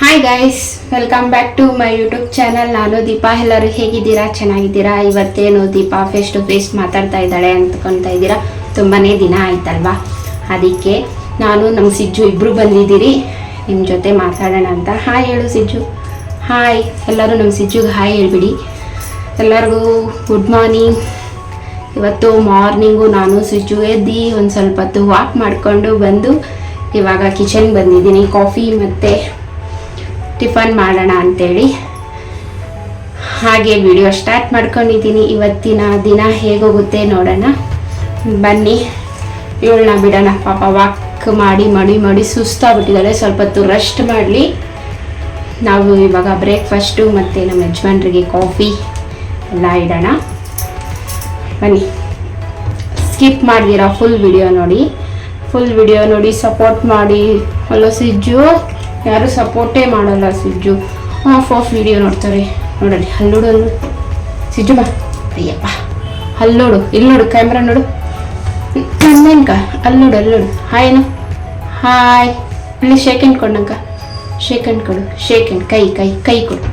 Hi guys welcome back to my YouTube channel ನಾನು ದೀಪಾ. ಎಲ್ಲರೂ ಹೇಗಿದ್ದೀರಾ? ಚೆನ್ನಾಗಿದ್ದೀರಾ? ಇವತ್ತೇನು ದೀಪಾ ಫೇಸ್ ಟು ಫೇಸ್ ಮಾತಾಡ್ತಾ ಇದ್ದಾಳೆ ಅಂದ್ಕೊತಾ ಇದ್ದೀರಾ? ತುಂಬಾ ದಿನ ಆಯ್ತಲ್ವಾ? ಅದಕ್ಕೆ ನಾನು ನಮ್ಮ ಸಿಜ್ಜು ಇಬ್ಬರು ಬಂದಿದ್ದೀರಿ. ನಿಮ್ಮ ಜೊತೆ ಮಾತಾಡೋಣ ಅಂತ. ಹಾಯ್ ಹೇಳು ಸಿಜ್ಜು. ಹಾಯ್ ಎಲ್ಲರೂ ನಮ್ಮ ಸಿಜ್ಜುಗೆ ಹಾಯ್ ಹೇಳ್ಬಿಡಿ. ಎಲ್ಲರಿಗೂ ಗುಡ್ ಮಾರ್ನಿಂಗ್ ಇವತ್ತು ಮಾರ್ನಿಂಗು ನಾನು ಸ್ವಿಚ್ಚು ಎದ್ದು ಒಂದು ಸ್ವಲ್ಪ ಹೊತ್ತು ವಾಕ್ ಮಾಡಿಕೊಂಡು ಬಂದು ಇವಾಗ ಕಿಚನ್ ಬಂದಿದ್ದೀನಿ. ಕಾಫಿ ಮತ್ತು ಟಿಫನ್ ಮಾಡೋಣ ಅಂತೇಳಿ. ಹಾಗೆ ವಿಡಿಯೋ ಸ್ಟಾರ್ಟ್ ಮಾಡ್ಕೊಂಡಿದ್ದೀನಿ. ಇವತ್ತಿನ ದಿನ ಹೇಗೋಗುತ್ತೆ ನೋಡೋಣ. ಬನ್ನಿ. ಇವಳನ್ನ ಬಿಡೋಣ. ಪಾಪ ವಾಕ್ ಮಾಡಿ, ಮಡಿ ಮಡಿ ಸುಸ್ತಾಗ್ಬಿಟ್ಟಿದ್ದಾಳೆ ಸ್ವಲ್ಪ ಹೊತ್ತು ರೆಸ್ಟ್ ಮಾಡಲಿ. ನಾವು ಇವಾಗ ಬ್ರೇಕ್ಫಾಸ್ಟು ಮತ್ತು ನಮ್ಮ ಯಜಮಾನ್ರಿಗೆ ಕಾಫಿ ಎಲ್ಲ ಇಡೋಣ. ಬನ್ನಿ. ಸ್ಕಿಪ್ ಮಾಡಿದೀರಾ ಫುಲ್ ವಿಡಿಯೋ ನೋಡಿ. ಫುಲ್ ವಿಡಿಯೋ ನೋಡಿ ಸಪೋರ್ಟ್ ಮಾಡಿ. ಅಲ್ಲೋ ಸಿಜ್ಜು. ಯಾರು ಸಪೋರ್ಟೇ ಮಾಡಲ್ಲ ಸಿಜ್ಜು. ಆಫ್ ಆಫ್ ವಿಡಿಯೋ ನೋಡ್ತಾರೆ. ನೋಡಲಿ ಅಲ್ಲೋಡು ಸಿಜ್ಜು ಬಾ. ಅಯ್ಯಪ್ಪ. ಅಲ್ಲೋಡು ಇಲ್ಲಿ ನೋಡು ಕ್ಯಾಮ್ರಾ ನೋಡು. ನನ್ನೇನ್ಕ ಅಲ್ಲೋಡು ಅಲ್ಲೋಡು ಅಲ್ಲಿ ಹಾಯ್ ಏನು ಹಾಯ್ ಇಲ್ಲಿ ಶೇಕ್ ಹ್ಯಾಂಡ್ ಕೊಡಂಕ ಶೇಕ್ ಹ್ಯಾಂಡ್ ಕೊಡು. ಶೇಕ್ ಹ್ಯಾಂಡ್ ಕೈ ಕೈ ಕೈ ಕೊಡು.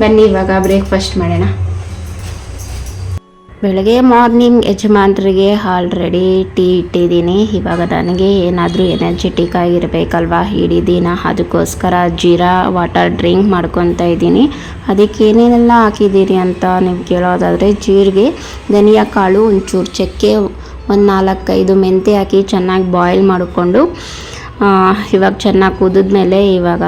ಬನ್ನಿ, ಇವಾಗ ಬ್ರೇಕ್ಫಾಸ್ಟ್ ಮಾಡೋಣ. ಬೆಳಗ್ಗೆ ಮಾರ್ನಿಂಗ್ ಯಜಮಾನ್ರಿಗೆ ಆಲ್ರೆಡಿ ಟೀ ಇಟ್ಟಿದ್ದೀನಿ. ಇವಾಗ ನನಗೆ ಏನಾದರೂ ಎನರ್ಜೆಟಿಕ್ ಆಗಿರಬೇಕಲ್ವಾ? ಇಡೀ ದಿನ ಅದಕ್ಕೋಸ್ಕರ ಜೀರಾ, ವಾಟರ್ ಡ್ರಿಂಕ್ ಮಾಡ್ಕೊತಾ ಇದ್ದೀನಿ. ಅದಕ್ಕೆ ಏನೇನೆಲ್ಲ ಹಾಕಿದ್ದೀರಿ ಅಂತ ನೀವು ಕೇಳೋದಾದರೆ ಜೀರಿಗೆ, ಧನಿಯಾ ಕಾಳು, ಒಂಚೂರು ಚಕ್ಕೆ, ಒಂದು ನಾಲ್ಕೈದು ಮೆಂತೆ ಹಾಕಿ ಚೆನ್ನಾಗಿ ಬಾಯ್ಲ್ ಮಾಡಿಕೊಂಡು ಇವಾಗ ಚೆನ್ನಾಗಿ ಕುದಿದ್ಮೇಲೆ ಇವಾಗ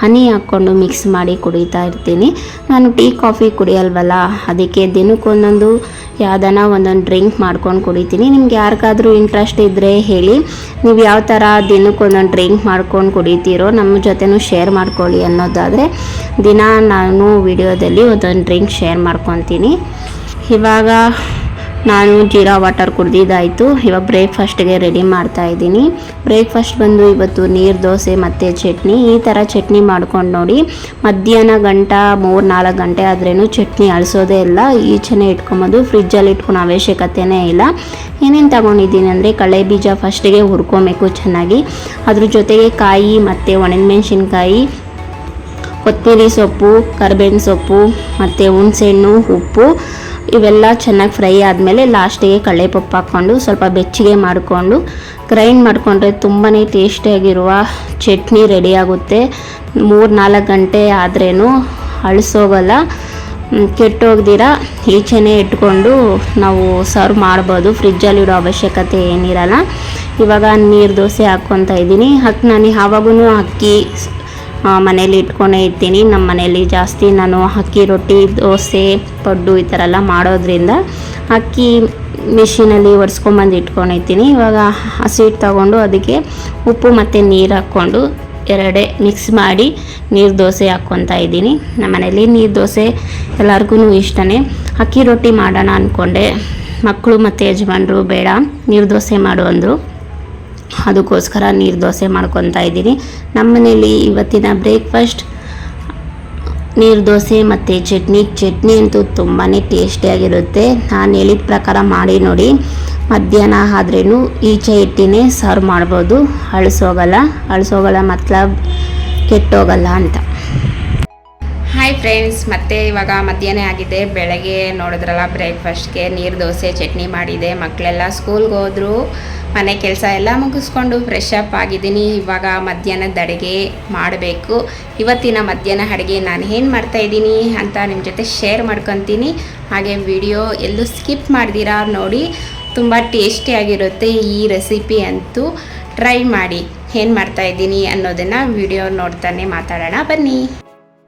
ಹನಿ ಹಾಕ್ಕೊಂಡು ಮಿಕ್ಸ್ ಮಾಡಿ ಕುಡಿತಾ ಇರ್ತೀನಿ. ನಾನು ಟೀ, ಕಾಫಿ ಕುಡಿಯಲ್ವಲ್ಲ? ಅದಕ್ಕೆ ದಿನಕ್ಕೊಂದೊಂದು ಯಾವ್ದಾನ ಒಂದೊಂದು ಡ್ರಿಂಕ್ ಮಾಡ್ಕೊಂಡು ಕುಡಿತೀನಿ. ನಿಮ್ಗೆ ಯಾರಿಗಾದ್ರೂ ಇಂಟ್ರೆಸ್ಟ್ ಇದ್ದರೆ ಹೇಳಿ. ನೀವು ಯಾವ ಥರ ದಿನಕ್ಕೊಂದೊಂದು ಡ್ರಿಂಕ್ ಮಾಡ್ಕೊಂಡು ಕುಡಿತೀರೋ ನಮ್ಮ ಜೊತೆನೂ ಶೇರ್ ಮಾಡ್ಕೊಳ್ಳಿ ಅನ್ನೋದಾದರೆ ದಿನ ನಾನು ವಿಡಿಯೋದಲ್ಲಿ ಒಂದೊಂದು ಡ್ರಿಂಕ್ ಶೇರ್ ಮಾಡ್ಕೊತೀನಿ. ಇವಾಗ ನಾನು ಜೀರಾ ವಾಟರ್ ಕುಡ್ದಿದ್ದಾಯಿತು. ಇವಾಗ ಬ್ರೇಕ್ಫಾಸ್ಟ್ಗೆ ರೆಡಿ ಮಾಡ್ತಾ ಇದ್ದೀನಿ. ಬ್ರೇಕ್ಫಾಸ್ಟ್ ಬಂದು ಇವತ್ತು ನೀರು, ದೋಸೆ ಮತ್ತು ಚಟ್ನಿ. ಈ ಥರ ಚಟ್ನಿ ಮಾಡ್ಕೊಂಡು ನೋಡಿ. ಮಧ್ಯಾಹ್ನ ಗಂಟ ಮೂರು, ನಾಲ್ಕು ಗಂಟೆ ಆದ್ರೂ ಚಟ್ನಿ ಅಳಿಸೋದೇ ಇಲ್ಲ. ಈಚೆನೆ ಇಟ್ಕೊಂಬೋದು ಫ್ರಿಜ್ಜಲ್ಲಿ ಇಟ್ಕೊಳೋ ಅವಶ್ಯಕತೆನೇ ಇಲ್ಲ. ಏನೇನು ತಗೊಂಡಿದ್ದೀನಿ ಅಂದರೆ ಕಳೆ ಬೀಜ ಫಸ್ಟಿಗೆ ಹುರ್ಕೊಬೇಕು ಚೆನ್ನಾಗಿ. ಅದ್ರ ಜೊತೆಗೆ ಕಾಯಿ ಮತ್ತು ಒಣಮೆಣಸಿನ್ಕಾಯಿ, ಕೊತ್ತಂಬರಿ ಸೊಪ್ಪು, ಕರ್ಬೇವಿನ ಸೊಪ್ಪು ಮತ್ತು ಹುಣಸೆಹಣ್ಣು, ಉಪ್ಪು. ಇವೆಲ್ಲ ಚೆನ್ನಾಗಿ ಫ್ರೈ ಆದಮೇಲೆ ಲಾಸ್ಟಿಗೆ ಕಡಲೆಪಪ್ಪು ಹಾಕ್ಕೊಂಡು ಸ್ವಲ್ಪ ಬೆಚ್ಚಗೆ ಮಾಡಿಕೊಂಡು, ಗ್ರೈಂಡ್ ಮಾಡಿಕೊಂಡ್ರೆ ತುಂಬಾ ಟೇಸ್ಟಿಯಾಗಿರುವ ಚಟ್ನಿ ರೆಡಿಯಾಗುತ್ತೆ ಮೂರು ನಾಲ್ಕು ಗಂಟೆ ಆದ್ರೇನು ಅಳಿಸೋಗಲ್ಲ. ಕೆಟ್ಟೋಗ್ದಿರ ಈಚೆನೇ ಇಟ್ಕೊಂಡು ನಾವು ಸರ್ವ್ ಮಾಡ್ಬೋದು. ಫ್ರಿಜ್ಜಲ್ಲಿ ಇಡೋ ಅವಶ್ಯಕತೆ ಏನಿರಲ್ಲ. ಇವಾಗ ನೀರು ದೋಸೆ ಹಾಕ್ಕೊತಾ ಇದ್ದೀನಿ. ಹಾಕಿ ನಾನು ಯಾವಾಗೂ ಅಕ್ಕಿ ಮನೇಲಿ ಇಟ್ಕೊಂಡೇ ಇರ್ತೀನಿ. ನಮ್ಮ ಮನೇಲಿ ಜಾಸ್ತಿ ನಾನು ಅಕ್ಕಿ, ರೊಟ್ಟಿ, ದೋಸೆ, ಪಡ್ಡು ಈ ಥರ ಎಲ್ಲ ಮಾಡೋದ್ರಿಂದ ಅಕ್ಕಿ ಮಿಷಿನಲ್ಲಿ ಒರೆಸ್ಕೊಂಬಂದು ಇಟ್ಕೊಂಡಿರ್ತೀನಿ ಇವಾಗ ಹಸಿ ಹಿಟ್ಟು ತಗೊಂಡು ಅದಕ್ಕೆ ಉಪ್ಪು ಮತ್ತು ನೀರು ಹಾಕ್ಕೊಂಡು ಎರಡೇ ಮಿಕ್ಸ್ ಮಾಡಿ ನೀರು ದೋಸೆ ಹಾಕ್ಕೊತಾ ಇದ್ದೀನಿ. ನಮ್ಮ ಮನೇಲಿ ನೀರು ದೋಸೆ ಎಲ್ಲರಿಗೂ ಇಷ್ಟನೇ. ಅಕ್ಕಿ ರೊಟ್ಟಿ ಮಾಡೋಣ ಅಂದ್ಕೊಂಡೆ ಮಕ್ಕಳು ಮತ್ತು ಯಜಮಾನರು ಬೇಡ, ನೀರು ದೋಸೆ ಮಾಡು ಅಂದರು. ಅದಕ್ಕೋಸ್ಕರ ನೀರು ದೋಸೆ ಮಾಡ್ಕೊತಾ ಇದ್ದೀನಿ. ನಮ್ಮ ಮನೆಯಲ್ಲಿ ಇವತ್ತಿನ ಬ್ರೇಕ್ಫಾಸ್ಟ್, ನೀರು ದೋಸೆ ಮತ್ತು ಚಟ್ನಿ. ಚಟ್ನಿ ಅಂತೂ ತುಂಬಾ ಟೇಸ್ಟಿಯಾಗಿರುತ್ತೆ ನಾನು ಹೇಳಿದ ಪ್ರಕಾರ ಮಾಡಿ ನೋಡಿ. ಮಧ್ಯಾಹ್ನ ಆದ್ರೂ ಈಚೆ ಇಟ್ಟಿನೇ ಸರ್ವ್ ಮಾಡ್ಬೋದು. ಅಳಿಸೋಗಲ್ಲ. ಅಳಿಸೋಗಲ್ಲ ಮತ್ಲಬ್ ಕೆಟ್ಟೋಗಲ್ಲ ಅಂತ. ಹಾಯ್ ಫ್ರೆಂಡ್ಸ್ ಮತ್ತೆ ಇವಾಗ ಮಧ್ಯಾಹ್ನ ಆಗಿದೆ. ಬೆಳಗ್ಗೆ ನೋಡಿದ್ರಲ್ಲ ಬ್ರೇಕ್ಫಾಸ್ಟ್ಗೆ ನೀರು ದೋಸೆ, ಚಟ್ನಿ ಮಾಡಿದೆ. ಮಕ್ಕಳೆಲ್ಲ ಸ್ಕೂಲ್ಗೆ ಹೋದ್ರು. ಮನೆ ಕೆಲಸ ಎಲ್ಲ ಮುಗಿಸ್ಕೊಂಡು ಫ್ರೆಶ್ ಅಪ್ ಆಗಿದ್ದೀನಿ. ಇವಾಗ ಮಧ್ಯಾಹ್ನದ ಅಡುಗೆ ಮಾಡಬೇಕು. ಇವತ್ತಿನ ಮಧ್ಯಾಹ್ನ ಅಡುಗೆ ನಾನು ಏನು ಮಾಡ್ತಾ ಇದ್ದೀನಿ ಅಂತ ನಿಮ್ಮ ಜೊತೆ ಶೇರ್ ಮಾಡ್ಕೊತೀನಿ. ಹಾಗೆ ವಿಡಿಯೋ ಎಲ್ಲೂ ಸ್ಕಿಪ್ ಮಾಡ್ದಿರಾ ನೋಡಿ. ತುಂಬ ಟೇಸ್ಟಿಯಾಗಿರುತ್ತೆ ಈ ರೆಸಿಪಿ ಅಂತೂ. ಟ್ರೈ ಮಾಡಿ ಏನು ಮಾಡ್ತಾ ಇದ್ದೀನಿ ಅನ್ನೋದನ್ನು ವಿಡಿಯೋ ನೋಡ್ತಾನೆ ಮಾತಾಡೋಣ. ಬನ್ನಿ.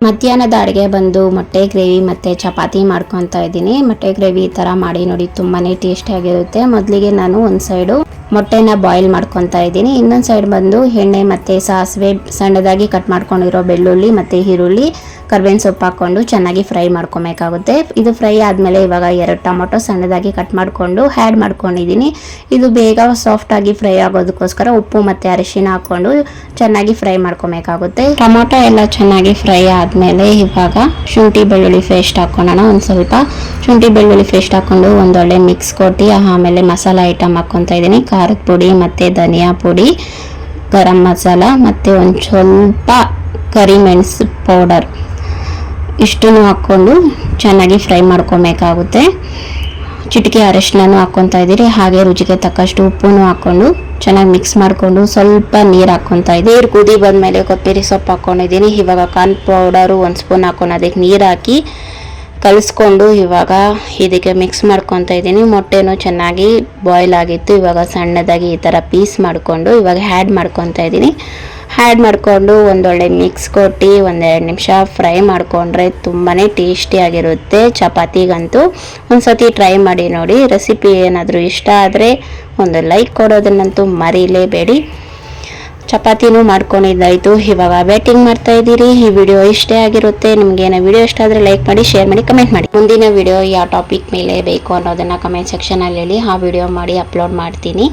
ಮಧ್ಯಾಹ್ನದ ಅಡುಗೆ ಬಂದು ಮೊಟ್ಟೆ ಗ್ರೇವಿ ಮತ್ತು ಚಪಾತಿ ಮಾಡ್ಕೊತಾ ಇದ್ದೀನಿ. ಮೊಟ್ಟೆ ಗ್ರೇವಿ ಈ ಥರ ಮಾಡಿ ನೋಡಿ ತುಂಬಾ ಟೇಸ್ಟಿಯಾಗಿರುತ್ತೆ ಮೊದಲಿಗೆ ನಾನು ಒಂದು ಸೈಡು ಮೊಟ್ಟೆನ ಬಾಯ್ಲ್ ಮಾಡ್ಕೊತಾ ಇದ್ದೀನಿ. ಇನ್ನೊಂದು ಸೈಡ್ ಬಂದು ಎಣ್ಣೆ ಮತ್ತು ಸಾಸಿವೆ ಸಣ್ಣದಾಗಿ ಕಟ್ ಮಾಡ್ಕೊಂಡಿರೋ ಬೆಳ್ಳುಳ್ಳಿ ಮತ್ತು ಈರುಳ್ಳಿ. ಕರ್ಬೇವಿನ ಸೊಪ್ಪು ಹಾಕ್ಕೊಂಡು ಚೆನ್ನಾಗಿ ಫ್ರೈ ಮಾಡ್ಕೊಬೇಕಾಗುತ್ತೆ. ಇದು ಫ್ರೈ ಆದಮೇಲೆ ಇವಾಗ ಎರಡು ಟೊಮೊಟೊ ಸಣ್ಣದಾಗಿ ಕಟ್ ಮಾಡಿಕೊಂಡು ಹ್ಯಾಡ್ ಮಾಡ್ಕೊಂಡಿದ್ದೀನಿ. ಇದು ಬೇಗ ಸಾಫ್ಟಾಗಿ ಫ್ರೈ ಆಗೋದಕ್ಕೋಸ್ಕರ ಉಪ್ಪು ಮತ್ತು ಅರಿಶಿನ ಹಾಕ್ಕೊಂಡು ಚೆನ್ನಾಗಿ ಫ್ರೈ ಮಾಡ್ಕೊಬೇಕಾಗುತ್ತೆ. ಟೊಮೊಟೊ ಎಲ್ಲ ಚೆನ್ನಾಗಿ ಫ್ರೈ ಆದಮೇಲೆ ಇವಾಗ ಶುಂಠಿ ಬೆಳ್ಳುಳ್ಳಿ ಪೇಸ್ಟ್ ಹಾಕ್ಕೊಳ್ಳೋಣ ಒಂದು ಸ್ವಲ್ಪ. ಶುಂಠಿ ಬೆಳ್ಳುಳ್ಳಿ ಪೇಸ್ಟ್ ಹಾಕ್ಕೊಂಡು ಒಂದೊಳ್ಳೆ ಮಿಕ್ಸ್ ಕೊಟ್ಟು ಆಮೇಲೆ ಮಸಾಲ ಐಟಮ್ ಹಾಕ್ಕೊತಾ ಇದ್ದೀನಿ. ಖಾರದ ಪುಡಿ ಮತ್ತು ಧನಿಯಾ ಪುಡಿ, ಗರಂ ಮಸಾಲ ಮತ್ತು ಒಂದು ಸ್ವಲ್ಪ ಕರಿಮೆಣಸು ಪೌಡರ್ ಇಷ್ಟನ್ನು ಹಾಕ್ಕೊಂಡು ಚೆನ್ನಾಗಿ ಫ್ರೈ ಮಾಡ್ಕೊಬೇಕಾಗುತ್ತೆ. ಚಿಟಿಕೆ ಅರಶಿನ ಹಾಕ್ಕೊತಾ ಇದ್ದೀರಿ. ಹಾಗೆ ರುಚಿಗೆ ತಕ್ಕಷ್ಟು ಉಪ್ಪನ್ನು ಹಾಕ್ಕೊಂಡು ಚೆನ್ನಾಗಿ ಮಿಕ್ಸ್ ಮಾಡಿಕೊಂಡು ಸ್ವಲ್ಪ ನೀರು ಹಾಕ್ಕೊತಾ ಇದ್ದೀನಿ ನೀರು ಕುದಿ ಬಂದಮೇಲೆ ಕೊತ್ತಂಬರಿ ಸೊಪ್ಪು ಹಾಕ್ಕೊಂಡಿದ್ದೀನಿ. ಇವಾಗ ಕಾರ್ನ್ ಪೌಡರು ಒಂದು ಸ್ಪೂನ್ ಹಾಕ್ಕೊಂಡು ಅದಕ್ಕೆ ನೀರು ಹಾಕಿ ಕಲಿಸ್ಕೊಂಡು ಇವಾಗ ಇದಕ್ಕೆ ಮಿಕ್ಸ್ ಮಾಡ್ಕೊತಾ ಇದ್ದೀನಿ. ಮೊಟ್ಟೆನೂ ಚೆನ್ನಾಗಿ ಬಾಯ್ಲ್ ಆಗಿತ್ತು. ಇವಾಗ ಸಣ್ಣದಾಗಿ ಈ ಥರ ಪೀಸ್ ಮಾಡಿಕೊಂಡು ಇವಾಗ ಹ್ಯಾಡ್ ಮಾಡ್ಕೊತಾ ಇದ್ದೀನಿ. ಹ್ಯಾಡ್ ಮಾಡಿಕೊಂಡು ಒಂದೊಳ್ಳೆ ಮಿಕ್ಸ್ ಕೊಟ್ಟು ಒಂದೆರಡು ನಿಮಿಷ ಫ್ರೈ ಮಾಡಿಕೊಂಡ್ರೆ ತುಂಬಾ ಟೇಸ್ಟಿಯಾಗಿರುತ್ತೆ ಚಪಾತಿಗಂತೂ. ಒಂದು ಸತಿ ಟ್ರೈ ಮಾಡಿ ನೋಡಿ ರೆಸಿಪಿ ಏನಾದರೂ ಇಷ್ಟ ಆದರೆ ಒಂದು ಲೈಕ್ ಕೊಡೋದನ್ನಂತೂ ಮರೀಲೇಬೇಡಿ. ಚಪಾತಿನೂ ಮಾಡ್ಕೊಂಡಿದ್ದಾಯಿತು, ಇವಾಗ ವೇಟಿಂಗ್ ಮಾಡ್ತಾ ಇದ್ದೀರಿ. ಈ ವಿಡಿಯೋ ಇಷ್ಟೇ ಆಗಿರುತ್ತೆ. ನಿಮ್ಗೆ ಏನೋ ವಿಡಿಯೋ ಇಷ್ಟ ಆದರೆ ಲೈಕ್ ಮಾಡಿ ಶೇರ್ ಮಾಡಿ ಕಮೆಂಟ್ ಮಾಡಿ. ಮುಂದಿನ ವಿಡಿಯೋ ಯಾವ ಟಾಪಿಕ್ ಮೇಲೆ ಬೇಕು ಅನ್ನೋದನ್ನು ಕಮೆಂಟ್ ಸೆಕ್ಷನಲ್ಲಿ ಹೇಳಿ, ಆ ವಿಡಿಯೋ ಮಾಡಿ ಅಪ್ಲೋಡ್ ಮಾಡ್ತೀನಿ.